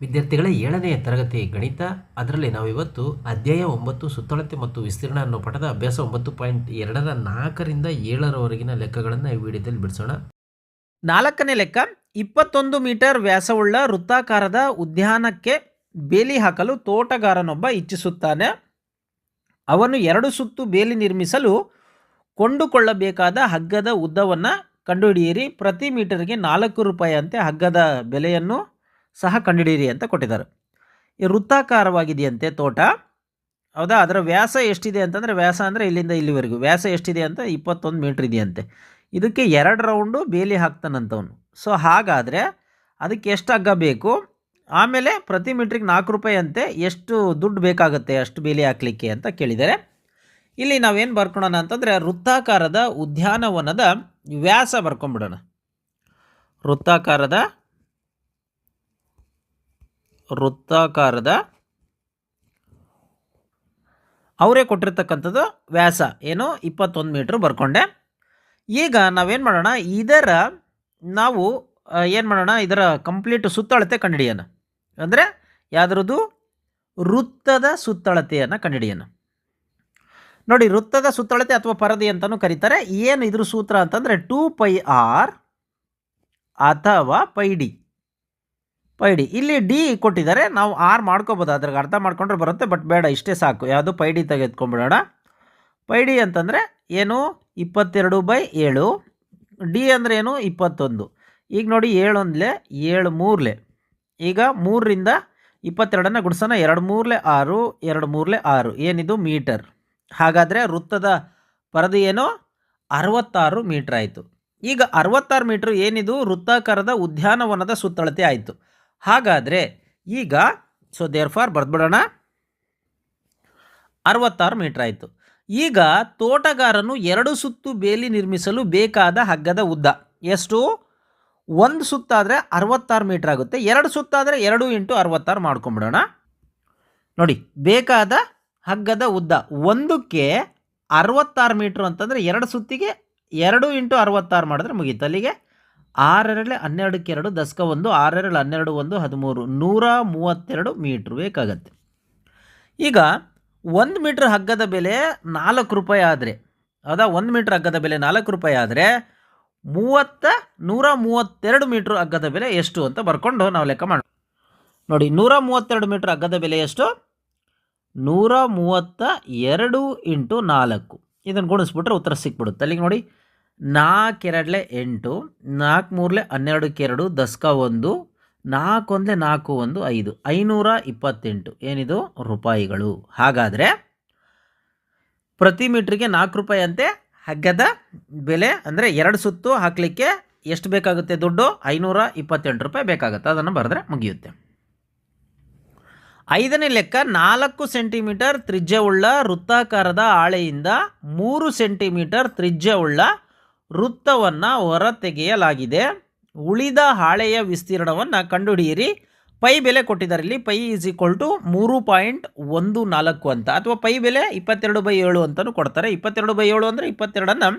ವಿದ್ಯಾರ್ಥಿಗಳ ಏಳನೆಯ ತರಗತಿ ಗಣಿತ. ಅದರಲ್ಲಿ ನಾವು ಇವತ್ತು ಅಧ್ಯಾಯ ಒಂಬತ್ತು, ಸುತ್ತಳತೆ ಮತ್ತು ವಿಸ್ತೀರ್ಣ ಅನ್ನೋ ಪಠದ ಅಭ್ಯಾಸ ಒಂಬತ್ತು ಪಾಯಿಂಟ್ ಎರಡರ ನಾಲ್ಕರಿಂದ ಏಳರವರೆಗಿನ ಲೆಕ್ಕಗಳನ್ನು ಈ ವಿಡಿಯೋದಲ್ಲಿ ಬಿಡಿಸೋಣ. ನಾಲ್ಕನೇ ಲೆಕ್ಕ, ಇಪ್ಪತ್ತೊಂದು ಮೀಟರ್ ವ್ಯಾಸವುಳ್ಳ ವೃತ್ತಾಕಾರದ ಉದ್ಯಾನಕ್ಕೆ ಬೇಲಿ ಹಾಕಲು ತೋಟಗಾರನೊಬ್ಬ ಇಚ್ಛಿಸುತ್ತಾನೆ. ಅವನು ಎರಡು ಸುತ್ತು ಬೇಲಿ ನಿರ್ಮಿಸಲು ಕೊಂಡುಕೊಳ್ಳಬೇಕಾದ ಹಗ್ಗದ ಉದ್ದವನ್ನು ಕಂಡುಹಿಡಿಯಿರಿ. ಪ್ರತಿ ಮೀಟರ್ಗೆ ನಾಲ್ಕು ರೂಪಾಯಿ ಅಂತೆ ಹಗ್ಗದ ಬೆಲೆಯನ್ನು ಸಹ ಕಂಡುಹಿಡಿಯಿರಿ ಅಂತ ಕೊಟ್ಟಿದ್ದಾರೆ. ಈ ವೃತ್ತಾಕಾರವಾಗಿದೆಯಂತೆ ತೋಟ. ಹೌದಾ? ಅದರ ವ್ಯಾಸ ಎಷ್ಟಿದೆ ಅಂತಂದರೆ ವ್ಯಾಸ ಅಂದರೆ ಇಲ್ಲಿಂದ ಇಲ್ಲಿವರೆಗೂ. ವ್ಯಾಸ ಎಷ್ಟಿದೆ ಅಂತ ಇಪ್ಪತ್ತೊಂದು ಮೀಟ್ರ್ ಇದೆಯಂತೆ. ಇದಕ್ಕೆ ಎರಡು ರೌಂಡು ಬೇಲಿ ಹಾಕ್ತಾನಂತವನು. ಸೊ, ಹಾಗಾದರೆ ಅದಕ್ಕೆ ಎಷ್ಟು ಹಗ್ಗ ಬೇಕು? ಆಮೇಲೆ ಪ್ರತಿ ಮೀಟ್ರಿಗೆ ನಾಲ್ಕು ರೂಪಾಯಿ ಅಂತೆ ಎಷ್ಟು ದುಡ್ಡು ಬೇಕಾಗುತ್ತೆ ಅಷ್ಟು ಬೇಲಿ ಹಾಕಲಿಕ್ಕೆ ಅಂತ ಕೇಳಿದ್ದಾರೆ. ಇಲ್ಲಿ ನಾವೇನು ಬರ್ಕೊಳ್ಳೋಣ ಅಂತಂದರೆ ವೃತ್ತಾಕಾರದ ಉದ್ಯಾನವನದ ವ್ಯಾಸ ಬರ್ಕೊಂಬಿಡೋಣ. ವೃತ್ತಾಕಾರದ ವೃತ್ತಾಕಾರದ ಅವರೇ ಕೊಟ್ಟಿರ್ತಕ್ಕಂಥದ್ದು ವ್ಯಾಸ. ಏನು? ಇಪ್ಪತ್ತೊಂದು ಮೀಟ್ರ್ ಬರ್ಕೊಂಡೆ. ಈಗ ನಾವೇನು ಮಾಡೋಣ? ಇದರ ನಾವು ಏನು ಮಾಡೋಣ? ಇದರ ಕಂಪ್ಲೀಟ್ ಸುತ್ತಳತೆ ಕಂಡುಹಿಡಿಯೋಣ. ಅಂದರೆ ಯಾವುದ್ರದ್ದು? ವೃತ್ತದ ಸುತ್ತಳತೆಯನ್ನು ಕಂಡುಹಿಡಿಯೋಣ. ನೋಡಿ, ವೃತ್ತದ ಸುತ್ತಳತೆ ಅಥವಾ ಪರದೆ ಅಂತಲೂ ಕರೀತಾರೆ. ಏನು ಇದ್ರ ಸೂತ್ರ ಅಂತಂದರೆ ಟೂ ಪೈ ಆರ್ ಅಥವಾ ಪೈ ಡಿ. ಪೈ ಡಿ ಇಲ್ಲಿ ಡಿ ಕೊಟ್ಟಿದ್ದಾರೆ. ನಾವು ಆರ್ ಮಾಡ್ಕೋಬೋದು. ಅದ್ರಾಗ ಅರ್ಥ ಮಾಡ್ಕೊಂಡ್ರೆ ಬರುತ್ತೆ ಬಟ್ ಬೇಡ, ಇಷ್ಟೇ ಸಾಕು. ಯಾವುದು? ಪೈ ಡಿ ತೆಗೆದುಕೊಂಡ್ಬಿಡೋಣ ಪೈ ಡಿ ಅಂತಂದರೆ ಏನು? ಇಪ್ಪತ್ತೆರಡು ಬೈ ಏಳು. ಡಿ ಅಂದರೆ ಏನು? ಇಪ್ಪತ್ತೊಂದು. ಈಗ ನೋಡಿ ಏಳೊಂದಲೆ ಏಳು ಮೂರಲೆ. ಈಗ ಮೂರರಿಂದ ಇಪ್ಪತ್ತೆರಡನ್ನು ಗುಡ್ಸೋಣ. ಎರಡು ಮೂರಲೆ ಆರು, ಎರಡು ಮೂರಲೆ ಆರು. ಏನಿದು? ಮೀಟರ್. ಹಾಗಾದರೆ ವೃತ್ತದ ಪರದಿ ಏನು? ಅರವತ್ತಾರು ಮೀಟ್ರ್ ಆಯಿತು. ಈಗ ಅರವತ್ತಾರು ಮೀಟ್ರ್ ಏನಿದು? ವೃತ್ತಾಕಾರದ ಉದ್ಯಾನವನದ ಸುತ್ತಳತೆ ಆಯಿತು. ಹಾಗಾದರೆ ಈಗ ಸೊ ದೇರ್ ಫಾರ್ ಬರೆದ್ಬಿಡೋಣ. ಅರವತ್ತಾರು ಮೀಟ್ರ್ ಆಯಿತು. ಈಗ ತೋಟಗಾರನು ಎರಡು ಸುತ್ತು ಬೇಲಿ ನಿರ್ಮಿಸಲು ಬೇಕಾದ ಹಗ್ಗದ ಉದ್ದ. ಎಷ್ಟು? ಒಂದು ಸುತ್ತಾದರೆ ಅರವತ್ತಾರು ಮೀಟ್ರ್ ಆಗುತ್ತೆ. ಎರಡು ಸುತ್ತಾದರೆ ಎರಡು ಇಂಟು ಅರವತ್ತಾರು ಮಾಡ್ಕೊಂಬಿಡೋಣ. ನೋಡಿ, ಬೇಕಾದ ಹಗ್ಗದ ಉದ್ದ. ಒಂದಕ್ಕೆ ಅರವತ್ತಾರು ಮೀಟ್ರ್ ಅಂತಂದರೆ ಎರಡು ಸುತ್ತಿಗೆ ಎರಡು ಇಂಟು ಅರವತ್ತಾರು ಮಾಡಿದ್ರೆ ಮುಗೀತು. ಅಲ್ಲಿಗೆ ಆರೆರಳೆ ಹನ್ನೆರಡಕ್ಕೆ ಎರಡು ದಸಕ ಒಂದು, ಆರರಲ್ಲಿ ಹನ್ನೆರಡು ಒಂದು, ಹದಿಮೂರು, ನೂರ ಮೂವತ್ತೆರಡು ಮೀಟ್ರ್ ಬೇಕಾಗತ್ತೆ. ಈಗ ಒಂದು ಮೀಟ್ರ್ ಹಗ್ಗದ ಬೆಲೆ ನಾಲ್ಕು ರೂಪಾಯಿ ಆದರೆ, ಹೌದಾ? ಒಂದು ಮೀಟ್ರ್ ಹಗ್ಗದ ಬೆಲೆ ನಾಲ್ಕು ರೂಪಾಯಿ ಆದರೆ ಮೂವತ್ತ ನೂರ ಮೂವತ್ತೆರಡು ಮೀಟ್ರ್ ಹಗ್ಗದ ಬೆಲೆ ಎಷ್ಟು ಅಂತ ಬರ್ಕೊಂಡು ನಾವು ಲೆಕ್ಕ ಮಾಡೋಣ ನೋಡಿ, ನೂರ ಮೂವತ್ತೆರಡು ಮೀಟ್ರ್ ಹಗ್ಗದ ಬೆಲೆ ಎಷ್ಟು? ನೂರ ಮೂವತ್ತ ಎರಡು ಇಂಟು ನಾಲ್ಕು. ಇದನ್ನು ಗುಣಿಸ್ಬಿಟ್ರೆ ಉತ್ತರ ಸಿಕ್ಬಿಡುತ್ತೆ. ಅಲ್ಲಿಗೆ ನೋಡಿ ನಾಲ್ಕೆರಡಲೆ ಎಂಟು ನಾಲ್ಕು ಮೂರಲೆ ಹನ್ನೆರಡಕ್ಕೆ ಎರಡು ದಸ್ಕ ಒಂದು, ನಾಲ್ಕೊಂದಲೆ ನಾಲ್ಕು ಒಂದು ಐದು, ಐನೂರ ಇಪ್ಪತ್ತೆಂಟು. ಏನಿದು? ರೂಪಾಯಿಗಳು. ಹಾಗಾದರೆ ಪ್ರತಿ ಮೀಟ್ರಿಗೆ ನಾಲ್ಕು ರೂಪಾಯಿ ಅಂತೆ, ಹಗ್ಗದ ಬೆಲೆ ಅಂದರೆ ಎರಡು ಸುತ್ತು ಹಾಕಲಿಕ್ಕೆ ಎಷ್ಟು ಬೇಕಾಗುತ್ತೆ ದುಡ್ಡು? ಐನೂರ ಇಪ್ಪತ್ತೆಂಟು ರೂಪಾಯಿ ಬೇಕಾಗುತ್ತೆ. ಅದನ್ನು ಬರೆದ್ರೆ ಮುಗಿಯುತ್ತೆ. ಐದನೇ ಲೆಕ್ಕ, ನಾಲ್ಕು ಸೆಂಟಿಮೀಟರ್ ತ್ರಿಜ್ಯವುಳ್ಳ ವೃತ್ತಾಕಾರದ ಹಾಳೆಯಿಂದ ಮೂರು ಸೆಂಟಿಮೀಟರ್ ತ್ರಿಜ್ಯವುಳ್ಳ ವೃತ್ತವನ್ನು ಹೊರತೆಗೆಯಲಾಗಿದೆ. ಉಳಿದ ಹಾಳೆಯ ವಿಸ್ತೀರ್ಣವನ್ನು ಕಂಡುಹಿಡಿಯಿರಿ. ಪೈ ಬೆಲೆ ಕೊಟ್ಟಿದ್ದಾರೆ ಇಲ್ಲಿ ಪೈ ಈಸ್ ಈಕ್ವಲ್ ಟು ಮೂರು ಪಾಯಿಂಟ್ ಒಂದು ನಾಲ್ಕು ಅಂತ. ಅಥವಾ ಪೈ ಬೆಲೆ ಇಪ್ಪತ್ತೆರಡು ಬೈ ಏಳು ಅಂತಲೂ ಕೊಡ್ತಾರೆ. ಇಪ್ಪತ್ತೆರಡು ಬೈ ಏಳು ಅಂದರೆ ಇಪ್ಪತ್ತೆರಡನ್ನು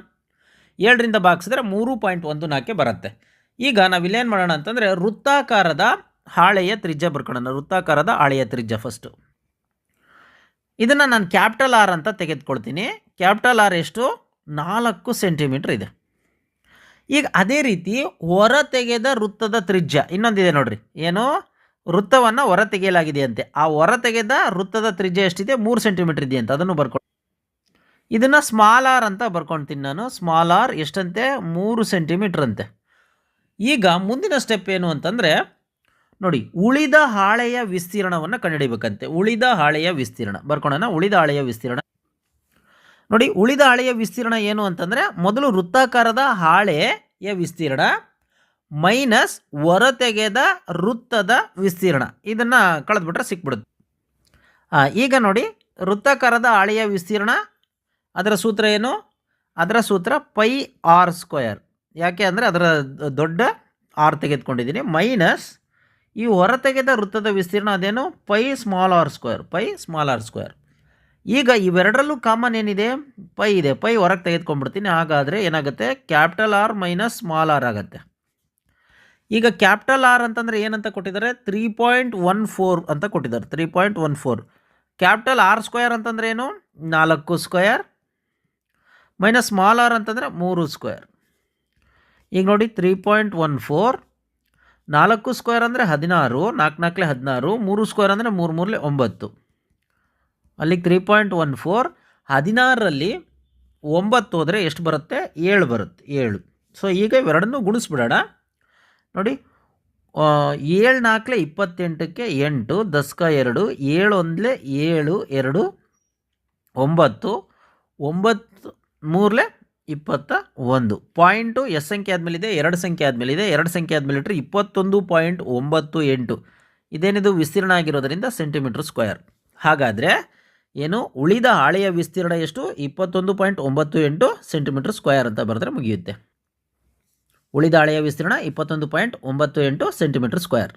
ಏಳರಿಂದ ಭಾಗಿಸಿದ್ರೆ ಮೂರು ಪಾಯಿಂಟ್ ಒಂದು ನಾಲ್ಕೆ ಬರುತ್ತೆ. ಈಗ ನಾವು ಇಲ್ಲೇನು ಮಾಡೋಣ ಅಂತಂದರೆ ವೃತ್ತಾಕಾರದ ಹಾಳೆಯ ತ್ರಿಜ್ಯ ಬರ್ಕೊಳ್ಳೋಣ. ವೃತ್ತಾಕಾರದ ಹಾಳೆಯ ತ್ರಿಜ್ಯ ಫಸ್ಟು ಇದನ್ನು ನಾನು ಕ್ಯಾಪಿಟಲ್ ಆರ್ ಅಂತ ತೆಗೆದುಕೊಳ್ತೀನಿ. ಕ್ಯಾಪಿಟಲ್ ಆರ್ ಎಷ್ಟು? ನಾಲ್ಕು ಸೆಂಟಿಮೀಟ್ರ್ ಇದೆ. ಈಗ ಅದೇ ರೀತಿ ಹೊರ ತೆಗೆದ ವೃತ್ತದ ತ್ರಿಜ್ಯ ಇನ್ನೊಂದಿದೆ ನೋಡ್ರಿ. ಏನು? ವೃತ್ತವನ್ನು ಹೊರ ತೆಗೆಯಲಾಗಿದೆಯಂತೆ. ಆ ಹೊರ ತೆಗೆದ ವೃತ್ತದ ತ್ರಿಜ್ಯ ಎಷ್ಟಿದೆ? ಮೂರು ಇದೆ ಅಂತ ಅದನ್ನು ಬರ್ಕೊಂಡು. ಇದನ್ನು ಸ್ಮಾಲ್ ಆರ್ ಅಂತ ಬರ್ಕೊಳ್ತೀನಿ ನಾನು. ಸ್ಮಾಲ್ ಆರ್ ಎಷ್ಟಂತೆ? ಮೂರು ಸೆಂಟಿಮೀಟ್ರ್ ಅಂತೆ. ಈಗ ಮುಂದಿನ ಸ್ಟೆಪ್ ಏನು ಅಂತಂದರೆ, ನೋಡಿ, ಉಳಿದ ಹಾಳೆಯ ವಿಸ್ತೀರ್ಣವನ್ನು ಕಂಡುಹಿಡಿಬೇಕಂತೆ. ಉಳಿದ ಹಾಳೆಯ ವಿಸ್ತೀರ್ಣ. ಬರ್ಕೊಳ್ಳೋಣ ಉಳಿದ ಹಾಳೆಯ ವಿಸ್ತೀರ್ಣ. ನೋಡಿ, ಉಳಿದ ಹಾಳೆಯ ವಿಸ್ತೀರ್ಣ ಏನು ಅಂತಂದರೆ, ಮೊದಲು ವೃತ್ತಾಕಾರದ ಹಾಳೆಯ ವಿಸ್ತೀರ್ಣ ಮೈನಸ್ ಹೊರತೆಗೆದ ವೃತ್ತದ ವಿಸ್ತೀರ್ಣ. ಇದನ್ನು ಕಳೆದ್ಬಿಟ್ರೆ ಸಿಕ್ಬಿಡುತ್ತೆ. ಈಗ ನೋಡಿ, ವೃತ್ತಾಕಾರದ ಹಾಳೆಯ ವಿಸ್ತೀರ್ಣ, ಅದರ ಸೂತ್ರ ಏನು? ಅದರ ಸೂತ್ರ ಪೈ ಆರ್ ಸ್ಕ್ವಯರ್ ಯಾಕೆ ಅಂದರೆ, ಅದರ ದೊಡ್ಡ ಆರ್ ತೆಗೆದುಕೊಂಡಿದ್ದೀನಿ. ಮೈನಸ್ ಈ ಹೊರತೆಗೆದ ವೃತ್ತದ ವಿಸ್ತೀರ್ಣ ಅದೇನು? Pi small R square, pi small R square. ಈಗ ಇವೆರಡರಲ್ಲೂ ಕಾಮನ್ ಏನಿದೆ? ಪೈ ಇದೆ. ಪೈ ಹೊರಗೆ ತೆಗೆದುಕೊಂಡ್ಬಿಡ್ತೀನಿ. ಹಾಗಾದರೆ ಏನಾಗುತ್ತೆ? Capital R minus small R ಆಗುತ್ತೆ. ಈಗ ಕ್ಯಾಪಿಟಲ್ ಆರ್ ಅಂತಂದರೆ ಏನಂತ ಕೊಟ್ಟಿದ್ದಾರೆ? ತ್ರೀ ಪಾಯಿಂಟ್ ಒನ್ ಫೋರ್ ಅಂತ ಕೊಟ್ಟಿದ್ದಾರೆ. Three point one four. Capital R square ಅಂತಂದ್ರೆ ಏನು? ನಾಲ್ಕು ಸ್ಕ್ವೇರ್. ಮೈನಸ್ ಸ್ಮಾಲ್ ಆರ್ ಅಂತಂದರೆ ಮೂರು ಸ್ಕ್ವೇರ್. ಈಗ ನೋಡಿ ತ್ರೀ ಪಾಯಿಂಟ್ ಒನ್ ಫೋರ್. ನಾಲ್ಕು ಸ್ಕ್ವೇರ್ ಅಂದರೆ ಹದಿನಾರು. ನಾಲ್ಕು ನಾಲ್ಕಲೆ ಹದಿನಾರು. ಮೂರು ಸ್ಕ್ವೇರ್ ಅಂದರೆ ಮೂರು ಮೂರಲೆ ಒಂಬತ್ತು. ಅಲ್ಲಿಗೆ ತ್ರೀ ಪಾಯಿಂಟ್ ಒನ್ ಫೋರ್ ಹದಿನಾರರಲ್ಲಿ ಒಂಬತ್ತು ಹೋದರೆ ಎಷ್ಟು ಬರುತ್ತೆ? ಏಳು ಬರುತ್ತೆ, ಏಳು. ಸೊ ಈಗ ಇವೆರಡನ್ನೂ ಗುಣಿಸ್ಬಿಡೋಣ. ನೋಡಿ ಏಳು ನಾಲ್ಕಲೆ ಇಪ್ಪತ್ತೆಂಟಕ್ಕೆ ಎಂಟು, ದಸ್ಕ ಎರಡು, ಏಳು ಒಂದಲೆ ಏಳು, ಎರಡು, ಒಂಬತ್ತು ಒಂಬತ್ತು ಮೂರಲೆ ಇಪ್ಪತ್ತ ಒಂದು. ಪಾಯಿಂಟು ಎಸ್ ಸಂಖ್ಯೆ ಆದಮೇಲಿದೆ, ಎರಡು ಸಂಖ್ಯೆ ಆದಮೇಲಿದೆ, ಎರಡು ಸಂಖ್ಯೆ ಆದಮೇಲೆ ಇಟ್ಟರೆ ಇಪ್ಪತ್ತೊಂದು ಪಾಯಿಂಟ್ ಒಂಬತ್ತು ಎಂಟು. ಇದೇನಿದು ವಿಸ್ತೀರ್ಣ ಆಗಿರೋದರಿಂದ ಸೆಂಟಿಮೀಟ್ರ್ ಸ್ಕ್ವೇರ್ ಹಾಗಾದರೆ ಏನು ಉಳಿದ ಹಾಳೆಯ ವಿಸ್ತೀರ್ಣ ಎಷ್ಟು? ಇಪ್ಪತ್ತೊಂದು ಪಾಯಿಂಟ್ ಒಂಬತ್ತು ಎಂಟು ಸೆಂಟಿಮೀಟರ್ ಸ್ಕ್ವೇರ್ ಅಂತ ಬರೆದ್ರೆ ಮುಗಿಯುತ್ತೆ. ಉಳಿದ ಹಾಳೆಯ ವಿಸ್ತೀರ್ಣ ಇಪ್ಪತ್ತೊಂದು ಪಾಯಿಂಟ್ ಒಂಬತ್ತು ಎಂಟು ಸೆಂಟಿಮೀಟರ್ ಸ್ಕ್ವೇರ್.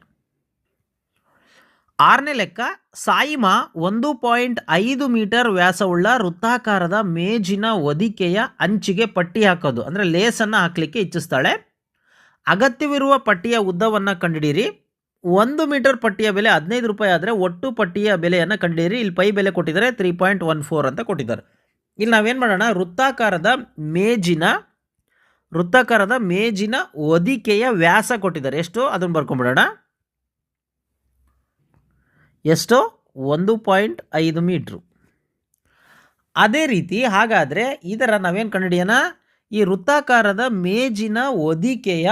ಆರನೇ ಲೆಕ್ಕ, ಸಾಯಿಮಾ ಒಂದು ಪಾಯಿಂಟ್ ಐದು ಮೀಟರ್ ವ್ಯಾಸವುಳ್ಳ ವೃತ್ತಾಕಾರದ ಮೇಜಿನ ಹೊದಿಕೆಯ ಅಂಚಿಗೆ ಪಟ್ಟಿ ಹಾಕೋದು. ಅಂದರೆ ಲೇಸನ್ನು ಹಾಕಲಿಕ್ಕೆ ಇಚ್ಛಿಸ್ತಾಳೆ. ಅಗತ್ಯವಿರುವ ಪಟ್ಟಿಯ ಉದ್ದವನ್ನು ಕಂಡುಹಿಡಿಯಿರಿ ಒಂದು ಮೀಟರ್ ಪಟ್ಟಿಯ ಬೆಲೆ ಹದಿನೈದು ರೂಪಾಯಿ ಆದರೆ ಒಟ್ಟು ಪಟ್ಟಿಯ ಬೆಲೆಯನ್ನು ಕಂಡಿರಿ. ಇಲ್ಲಿ ಪೈ ಬೆಲೆ ಕೊಟ್ಟಿದ್ದಾರೆ ತ್ರೀ ಪಾಯಿಂಟ್ ಒನ್ ಫೋರ್ ಅಂತ ಕೊಟ್ಟಿದ್ದಾರೆ. ಇಲ್ಲಿ ನಾವೇನು ಮಾಡೋಣ? ವೃತ್ತಾಕಾರದ ಮೇಜಿನ ವೃತ್ತಾಕಾರದ ಮೇಜಿನ ಹೊದಿಕೆಯ ವ್ಯಾಸ ಕೊಟ್ಟಿದ್ದಾರೆ. ಎಷ್ಟು? ಅದನ್ನು ಬರ್ಕೊಂಬಿಡೋಣ. ಎಷ್ಟು? ಒಂದು ಪಾಯಿಂಟ್ ಐದು ಮೀಟ್ರು. ಅದೇ ರೀತಿ ಹಾಗಾದರೆ ಇದರ ನಾವೇನು ಕಂಡುಹಿಡಿಯೋಣ? ಈ ವೃತ್ತಾಕಾರದ ಮೇಜಿನ ಹೊದಿಕೆಯ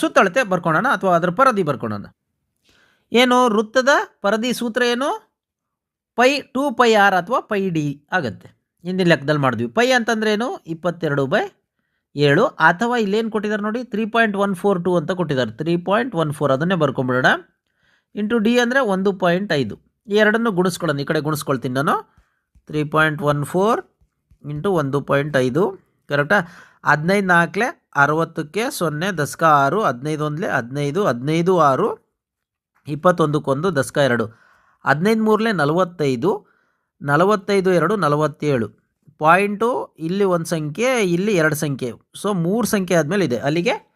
ಸುತ್ತಳತೆ ಬರ್ಕೊಳ್ಳೋಣ ಅಥವಾ ಅದರ ಪರದಿ ಬರ್ಕೊಳ್ಳೋಣ ಏನು, ವೃತ್ತದ ಪರದಿ ಸೂತ್ರ ಏನು? ಪೈ ಟೂ ಪೈ ಆರ್ ಅಥವಾ ಪೈ ಡಿ ಆಗುತ್ತೆ. ಹಿಂದಿನ ಲೆಕ್ಕದಲ್ಲಿ ಮಾಡಿದ್ವಿ. ಪೈ ಅಂತಂದ್ರೆ ಏನು? ಇಪ್ಪತ್ತೆರಡು ಬೈ ಏಳು. ಅಥವಾ ಇಲ್ಲೇನು ಕೊಟ್ಟಿದ್ದಾರೆ ನೋಡಿ? Three point one four two ಅಂತ ಕೊಟ್ಟಿದ್ದಾರೆ ತ್ರೀ ಪಾಯಿಂಟ್ ಒನ್ ಫೋರ್, ಅದನ್ನೇ ಬರ್ಕೊಂಬಿಡೋಣ. ಇಂಟು ಡಿ ಅಂದರೆ ಒಂದು ಪಾಯಿಂಟ್ ಐದು. ಈ ಎರಡನ್ನು ಗುಣಿಸ್ಕೊಳ್ಳೋಣ. ಈ ಕಡೆ ಗುಣಿಸ್ಕೊಳ್ತೀನಿ ನಾನು. Three point one four into ಒಂದು ಪಾಯಿಂಟ್ ಐದು. ಕರೆಕ್ಟಾ? ಹದಿನೈದು ನಾಲ್ಕಲೆ ಅರವತ್ತಕ್ಕೆ ಸೊನ್ನೆ ದಶಕ ಆರು ಹದಿನೈದು ಒಂದಲೆ ಹದಿನೈದು ಹದಿನೈದು ಆರು, ಇಪ್ಪತ್ತೊಂದಕ್ಕೊಂದು ದಶಕ ಎರಡು. ಹದಿನೈದು ಮೂರಲೆ ನಲವತ್ತೈದು ನಲವತ್ತೈದು ಎರಡು, ನಲವತ್ತೇಳು. ಪಾಯಿಂಟು ಇಲ್ಲಿ ಒಂದು ಸಂಖ್ಯೆ, ಇಲ್ಲಿ ಎರಡು ಸಂಖ್ಯೆ. ಸೊ ಮೂರು ಸಂಖ್ಯೆ ಆದಮೇಲೆ ಇದೆ. ಅಲ್ಲಿಗೆ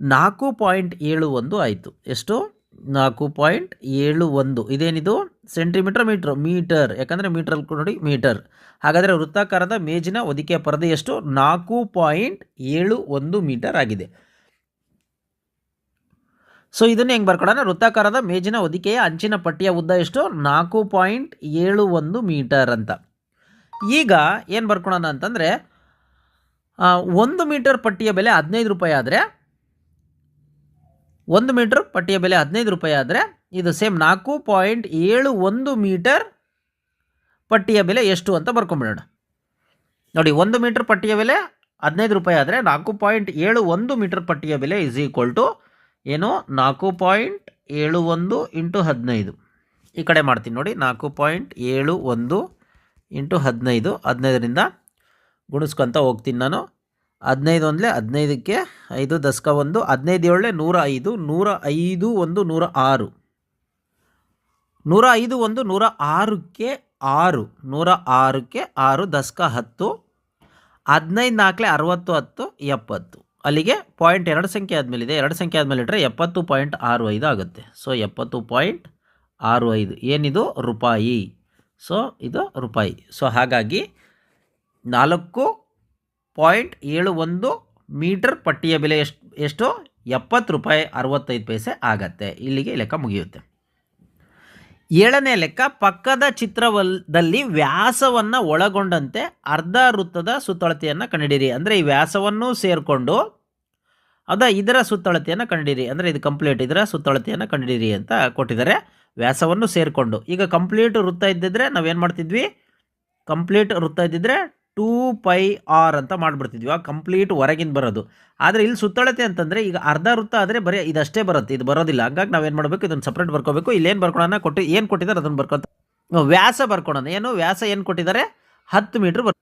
ನಾಲ್ಕು ಪಾಯಿಂಟ್ ಏಳು ಒಂದು ಆಯಿತು. ಎಷ್ಟು? ನಾಲ್ಕು ಪಾಯಿಂಟ್ ಏಳು ಒಂದು. ಇದೇನಿದು? ಸೆಂಟಿಮೀಟರ್ ಮೀಟ್ರ್ ಮೀಟರ್ ಯಾಕಂದರೆ ಮೀಟ್ರಲ್ಲಿ ನೋಡಿ ಮೀಟರ್ ಹಾಗಾದರೆ ವೃತ್ತಾಕಾರದ ಮೇಜಿನ ಹೊದಿಕೆಯ ಪರದೆ ಎಷ್ಟು? ನಾಲ್ಕು ಪಾಯಿಂಟ್ ಏಳು ಒಂದು ಮೀಟರ್ ಆಗಿದೆ. ಸೊ ಇದನ್ನು ಹೆಂಗೆ ಬರ್ಕೊಡೋಣ? ವೃತ್ತಾಕಾರದ ಮೇಜಿನ ಹೊದಿಕೆಯ ಅಂಚಿನ ಪಟ್ಟಿಯ ಉದ್ದ ಎಷ್ಟು? ನಾಲ್ಕು ಪಾಯಿಂಟ್ ಏಳು ಒಂದು ಮೀಟರ್ ಅಂತ. ಈಗ ಏನು ಬರ್ಕೊಳೋಣ ಅಂತಂದರೆ ಒಂದು ಮೀಟರ್ ಪಟ್ಟಿಯ ಬೆಲೆ ಹದಿನೈದು ರೂಪಾಯಿ ಆದರೆ ಒಂದು ಮೀಟರ್, ಪಟ್ಟಿಯ ಬೆಲೆ ಹದಿನೈದು ರೂಪಾಯಿ ಆದರೆ ಇದು ಸೇಮ್ ನಾಲ್ಕು ಪಾಯಿಂಟ್ ಏಳು ಒಂದು ಮೀಟರ್ ಪಟ್ಟಿಯ ಬೆಲೆ ಎಷ್ಟು ಅಂತ ಬರ್ಕೊಂಬಿಡೋಣ. ನೋಡಿ, ಒಂದು ಮೀಟರ್ ಪಟ್ಟಿಯ ಬೆಲೆ ಹದಿನೈದು ರೂಪಾಯಿ ಆದರೆ ನಾಲ್ಕು ಪಾಯಿಂಟ್ ಏಳು ಒಂದು ಮೀಟರ್ ಪಟ್ಟಿಯ ಬೆಲೆ ಇಸ್ ಈಕ್ವಲ್ ಟು ಏನು? ನಾಲ್ಕು ಪಾಯಿಂಟ್ ಏಳು ಒಂದು ಇಂಟು ಹದಿನೈದು. ಈ ಕಡೆ ಮಾಡ್ತೀನಿ ನೋಡಿ, ನಾಲ್ಕು ಪಾಯಿಂಟ್ ಏಳು ಒಂದು ಇಂಟು ಹದಿನೈದು, ಹದಿನೈದರಿಂದ ಗುಣಿಸ್ಕೊತ ಹೋಗ್ತೀನಿ ನಾನು. ಹದಿನೈದು ಒಂದಲೇ ಹದಿನೈದಕ್ಕೆ ಐದು ದಶಕ ಒಂದು, ಹದಿನೈದು ಏಳಲೆ ನೂರ ಐದು ನೂರ ಐದು ಒಂದು, ನೂರ ಆರು. ನೂರ ಐದು ಒಂದು, ನೂರ ಆರಕ್ಕೆ ಆರು, ನೂರ ಆರಕ್ಕೆ ಆರು ದಶಕ ಹತ್ತು, ಹದಿನೈದು ನಾಲ್ಕಲೆ ಅರವತ್ತು ಹತ್ತು, ಎಪ್ಪತ್ತು. ಅಲ್ಲಿಗೆ ಪಾಯಿಂಟ್ ಎರಡು ಸಂಖ್ಯೆ ಆದಮೇಲಿದೆ, ಎರಡು ಸಂಖ್ಯೆ ಆದಮೇಲೆ ಇಟ್ಟರೆ ಎಪ್ಪತ್ತು ಪಾಯಿಂಟ್ ಆರು ಐದು ಆಗುತ್ತೆ. ಸೊ ಎಪ್ಪತ್ತು ಪಾಯಿಂಟ್ ಆರು ಐದು. ಏನಿದು? ರೂಪಾಯಿ. ಸೊ ಇದು ರೂಪಾಯಿ. ಸೊ ಹಾಗಾಗಿ ನಾಲ್ಕು ಪಾಯಿಂಟ್ ಏಳು ಒಂದು ಮೀಟರ್ ಪಟ್ಟಿಯ ಬೆಲೆ ಎಷ್ಟು ಎಷ್ಟು ಎಪ್ಪತ್ತು ರೂಪಾಯಿ ಅರವತ್ತೈದು ಪೈಸೆ ಆಗತ್ತೆ. ಇಲ್ಲಿಗೆ ಲೆಕ್ಕ ಮುಗಿಯುತ್ತೆ. ಏಳನೇ ಲೆಕ್ಕ, ಪಕ್ಕದ ಚಿತ್ರವಲ್ದಲ್ಲಿ ವ್ಯಾಸವನ್ನು ಒಳಗೊಂಡಂತೆ ಅರ್ಧ ವೃತ್ತದ ಸುತ್ತಳತೆಯನ್ನು ಕಂಡಿಡೀರಿ ಅಂದರೆ ಈ ವ್ಯಾಸವನ್ನು ಸೇರಿಕೊಂಡು ಅದ ಇದರ ಸುತ್ತಳತೆಯನ್ನು ಕಂಡಿರಿ ಅಂದರೆ ಇದು ಕಂಪ್ಲೀಟ್ ಇದರ ಸುತ್ತಳತೆಯನ್ನು ಕಂಡಿಡೀರಿ ಅಂತ ಕೊಟ್ಟಿದ್ದಾರೆ. ವ್ಯಾಸವನ್ನು ಸೇರಿಕೊಂಡು. ಈಗ ಕಂಪ್ಲೀಟ್ ವೃತ್ತ ಇದ್ದಿದ್ರೆ ನಾವೇನು ಮಾಡ್ತಿದ್ವಿ? ಕಂಪ್ಲೀಟ್ ವೃತ್ತ ಇದ್ದಿದ್ರೆ ಟೂ ಪೈ ಆರ್ ಅಂತ ಮಾಡಿಬಿಡ್ತಿದ್ವಿ. ಆ ಕಂಪ್ಲೀಟ್ ಹೊರಗಿಂದ ಬರೋದು. ಆದರೆ ಇಲ್ಲಿ ಸುತ್ತಳತೆ ಅಂತಂದರೆ ಈಗ ಅರ್ಧ ವೃತ್ತ ಆದರೆ ಬರೀ ಇದಷ್ಟೇ ಬರುತ್ತೆ. ಇದು ಬರೋದಿಲ್ಲ. ಹಂಗಾಗಿ ನಾವೇನು ಮಾಡಬೇಕು? ಇದನ್ನು ಸಪ್ರೇಟ್ ಬರ್ಕೋಬೇಕು. ಇಲ್ಲೇನು ಬರ್ಕೊಳ್ಳೋಣ ಕೊಟ್ಟು ಏನು ಕೊಟ್ಟಿದ್ದಾರೆ ಅದನ್ನು ಬರ್ಕೊತ ವ್ಯಾಸ ಬರ್ಕೊಳ್ಳೋಣ ಏನು? ವ್ಯಾಸ ಏನು ಕೊಟ್ಟಿದ್ದಾರೆ? ಹತ್ತು ಮೀಟ್ರ್ ಬರ್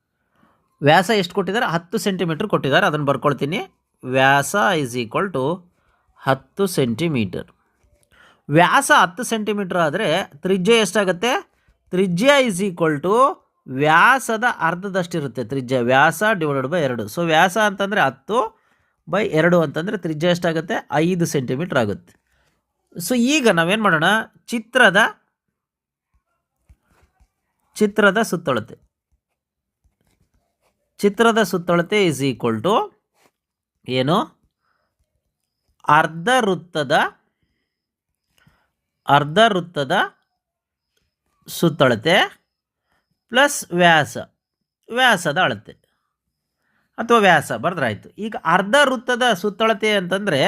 ವ್ಯಾಸ ಎಷ್ಟು ಕೊಟ್ಟಿದ್ದಾರೆ? ಹತ್ತು ಸೆಂಟಿಮೀಟ್ರ್ ಕೊಟ್ಟಿದ್ದಾರೆ. ಅದನ್ನು ಬರ್ಕೊಳ್ತೀನಿ. ವ್ಯಾಸ ಇಸ್ ಈಕ್ವಲ್ ಟು ಹತ್ತು ಸೆಂಟಿಮೀಟರ್ ವ್ಯಾಸ ಹತ್ತು ಸೆಂಟಿಮೀಟ್ರ್ ಆದರೆ ತ್ರಿಜ್ಯ ಎಷ್ಟಾಗುತ್ತೆ? ತ್ರಿಜ್ಯ ಇಸ್ ಈಕ್ವಲ್ ಟು ವ್ಯಾಸದ ಅರ್ಧದಷ್ಟಿರುತ್ತೆ ತ್ರಿಜ್ಯ. ವ್ಯಾಸ ಡಿವೈಡೆಡ್ ಬೈ ಎರಡು. ಸೊ ವ್ಯಾಸ ಅಂತಂದರೆ ಹತ್ತು ಬೈ ಎರಡು ಅಂತಂದರೆ ತ್ರಿಜ್ಯ ಎಷ್ಟಾಗುತ್ತೆ? ಐದು ಸೆಂಟಿಮೀಟ್ರ್ ಆಗುತ್ತೆ. ಸೊ ಈಗ ನಾವೇನು ಮಾಡೋಣ? ಚಿತ್ರದ ಚಿತ್ರದ ಸುತ್ತಳತೆ. ಚಿತ್ರದ ಸುತ್ತಳತೆ ಈಸ್ ಈಕ್ವಲ್ ಟು ಏನು? ಅರ್ಧ ವೃತ್ತದ ಅರ್ಧ ವೃತ್ತದ ಸುತ್ತಳತೆ. ಪ್ಲಸ್ ವ್ಯಾಸ, ವ್ಯಾಸದ ಅಳತೆ ಅಥವಾ ವ್ಯಾಸ ಬರೆದ್ರಾಯ್ತು. ಈಗ ಅರ್ಧ ವೃತ್ತದ ಸುತ್ತಳತೆ ಅಂತಂದರೆ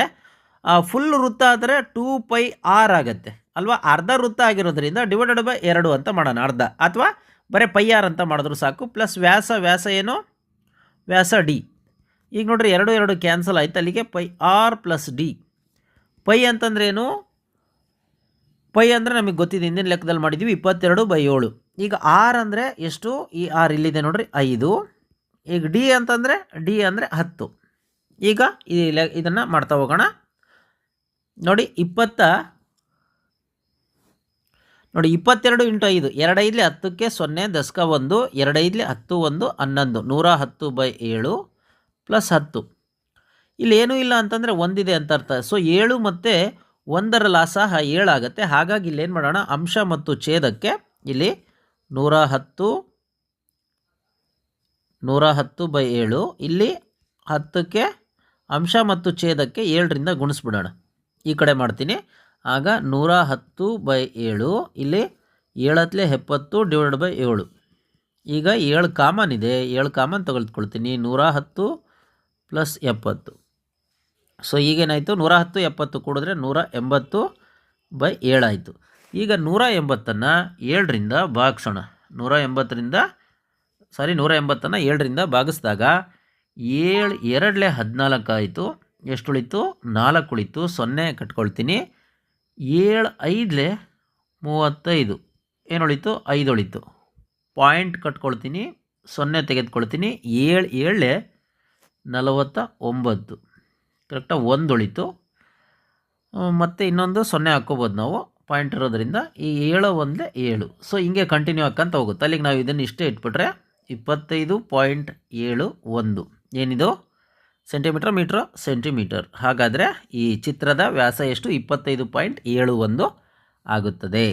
ಫುಲ್ ವೃತ್ತ ಆದರೆ ಟೂ ಪೈ ಆರ್ ಆಗುತ್ತೆ. ಅಲ್ವಾ? ಅರ್ಧ ವೃತ್ತ ಆಗಿರೋದ್ರಿಂದ ಡಿವೈಡೆಡ್ ಬೈ ಎರಡು ಅಂತ ಮಾಡೋಣ, ಅರ್ಧ. ಅಥವಾ ಬರೀ ಪೈ ಆರ್ ಅಂತ ಮಾಡಿದ್ರು ಸಾಕು. ಪ್ಲಸ್ ವ್ಯಾಸ ವ್ಯಾಸ ಏನು? ವ್ಯಾಸ ಡಿ ಈಗ ನೋಡ್ರಿ, ಎರಡು ಎರಡು ಕ್ಯಾನ್ಸಲ್ ಆಯ್ತು. ಅಲ್ಲಿಗೆ pi R plus D pi ಅಂತಂದ್ರೆ ಏನು? ಪೈ ಅಂದರೆ ನಮಗೆ ಗೊತ್ತಿದೆ, ಹಿಂದಿನ ಲೆಕ್ಕದಲ್ಲಿ ಮಾಡಿದ್ವಿ ಇಪ್ಪತ್ತೆರಡು ಬೈ ಏಳು. ಈಗ ಆರ್ ಅಂದರೆ ಎಷ್ಟು? ಈ ಆರ್ ಇಲ್ಲಿದೆ ನೋಡ್ರಿ, ಐದು. ಈಗ ಡಿ ಅಂತಂದರೆ, ಡಿ ಅಂದರೆ ಹತ್ತು. ಈಗ ಇದನ್ನು ಮಾಡ್ತಾ ಹೋಗೋಣ. ನೋಡಿ, ಇಪ್ಪತ್ತ, ನೋಡಿ, ಇಪ್ಪತ್ತೆರಡು ಇಂಟು ಐದು. ಎರಡೈದ್ಲಿ ಹತ್ತಕ್ಕೆ ಸೊನ್ನೆ ದಶಕ ಒಂದು. ಎರಡೈದಲಿ ಹತ್ತು ಒಂದು, ಹನ್ನೊಂದು. ನೂರ ಹತ್ತು ಬೈ ಏಳು ಪ್ಲಸ್ ಹತ್ತು. ಇಲ್ಲಿ ಏನೂ ಇಲ್ಲ ಅಂತಂದರೆ ಒಂದಿದೆ ಅಂತ ಅರ್ಥ. ಸೊ ಏಳು ಮತ್ತು ಒಂದರ ಲಾಸ ಏಳಾಗುತ್ತೆ. ಹಾಗಾಗಿ ಇಲ್ಲಿ ಏನು ಮಾಡೋಣ? ಅಂಶ ಮತ್ತು ಛೇದಕ್ಕೆ ಇಲ್ಲಿ ನೂರ ಹತ್ತು ನೂರ ಹತ್ತು ಬೈ ಏಳು. ಇಲ್ಲಿ ಹತ್ತಕ್ಕೆ ಅಂಶ ಮತ್ತು ಛೇದಕ್ಕೆ ಏಳರಿಂದ ಗುಣಿಸ್ಬಿಡೋಣ. ಈ ಕಡೆ ಮಾಡ್ತೀನಿ. ಆಗ ನೂರ ಹತ್ತು ಬೈ ಏಳು, ಇಲ್ಲಿ ಏಳತ್ಲೆ ಎಪ್ಪತ್ತು ಡಿವೈಡ್ ಬೈ ಏಳು. ಈಗ ಏಳು ಕಾಮನ್ ಇದೆ. ಏಳು ಕಾಮನ್ ತಗೊಳ್ಕೊಳ್ತೀನಿ. ನೂರ ಹತ್ತು ಪ್ಲಸ್ ಎಪ್ಪತ್ತು. ಸೊ ಈಗೇನಾಯಿತು? ನೂರ ಹತ್ತು ಎಪ್ಪತ್ತು ಕೂಡಿದ್ರೆ ನೂರ ಎಂಬತ್ತು ಬೈ ಏಳಾಯಿತು. ಈಗ ನೂರ ಎಂಬತ್ತನ್ನು ಏಳರಿಂದ ಭಾಗಿಸೋಣ. ನೂರ ಎಂಬತ್ತರಿಂದ ಸಾರಿ ನೂರ ಎಂಬತ್ತನ್ನು ಏಳರಿಂದ ಭಾಗಿಸಿದಾಗ ಏಳು, ಎರಡಲೆ ಹದಿನಾಲ್ಕು ಆಯಿತು. ಎಷ್ಟು ಉಳಿತು ನಾಲ್ಕು ಉಳಿತು. ಸೊನ್ನೆ ಕಟ್ಕೊಳ್ತೀನಿ. ಏಳು, ಐದಲೆ ಮೂವತ್ತೈದು. ಏನು ಉಳಿತು ಐದು ಉಳಿತು. ಪಾಯಿಂಟ್ ಕಟ್ಕೊಳ್ತೀನಿ. ಸೊನ್ನೆ ತೆಗೆದುಕೊಳ್ತೀನಿ. ಏಳು ಏಳೆ ನಲವತ್ತ ಒಂಬತ್ತು. ಕರೆಕ್ಟಾಗಿ ಒಂದು ಉಳಿತು ಮತ್ತು ಇನ್ನೊಂದು ಸೊನ್ನೆ ಹಾಕ್ಕೋಬೋದು ನಾವು. ಪಾಯಿಂಟ್ ಇರೋದ್ರಿಂದ ಈ ಏಳು ಒಂದೇ ಏಳು. ಸೊ ಹಿಂಗೆ ಕಂಟಿನ್ಯೂ ಹಾಕ್ಕಂತ ಹೋಗುತ್ತೆ. ಅಲ್ಲಿಗೆ ನಾವು ಇದನ್ನು ಇಷ್ಟೇ ಇಟ್ಬಿಟ್ರೆ ಇಪ್ಪತ್ತೈದು ಪಾಯಿಂಟ್ ಏಳು ಒಂದು. ಏನಿದು? ಸೆಂಟಿಮೀಟರ್ ಮೀಟ್ರ್ ಸೆಂಟಿಮೀಟರ್ ಹಾಗಾದರೆ ಈ ಚಿತ್ರದ ವ್ಯಾಸ ಎಷ್ಟು? ಇಪ್ಪತ್ತೈದು ಪಾಯಿಂಟ್ ಏಳು ಒಂದು ಆಗುತ್ತದೆ.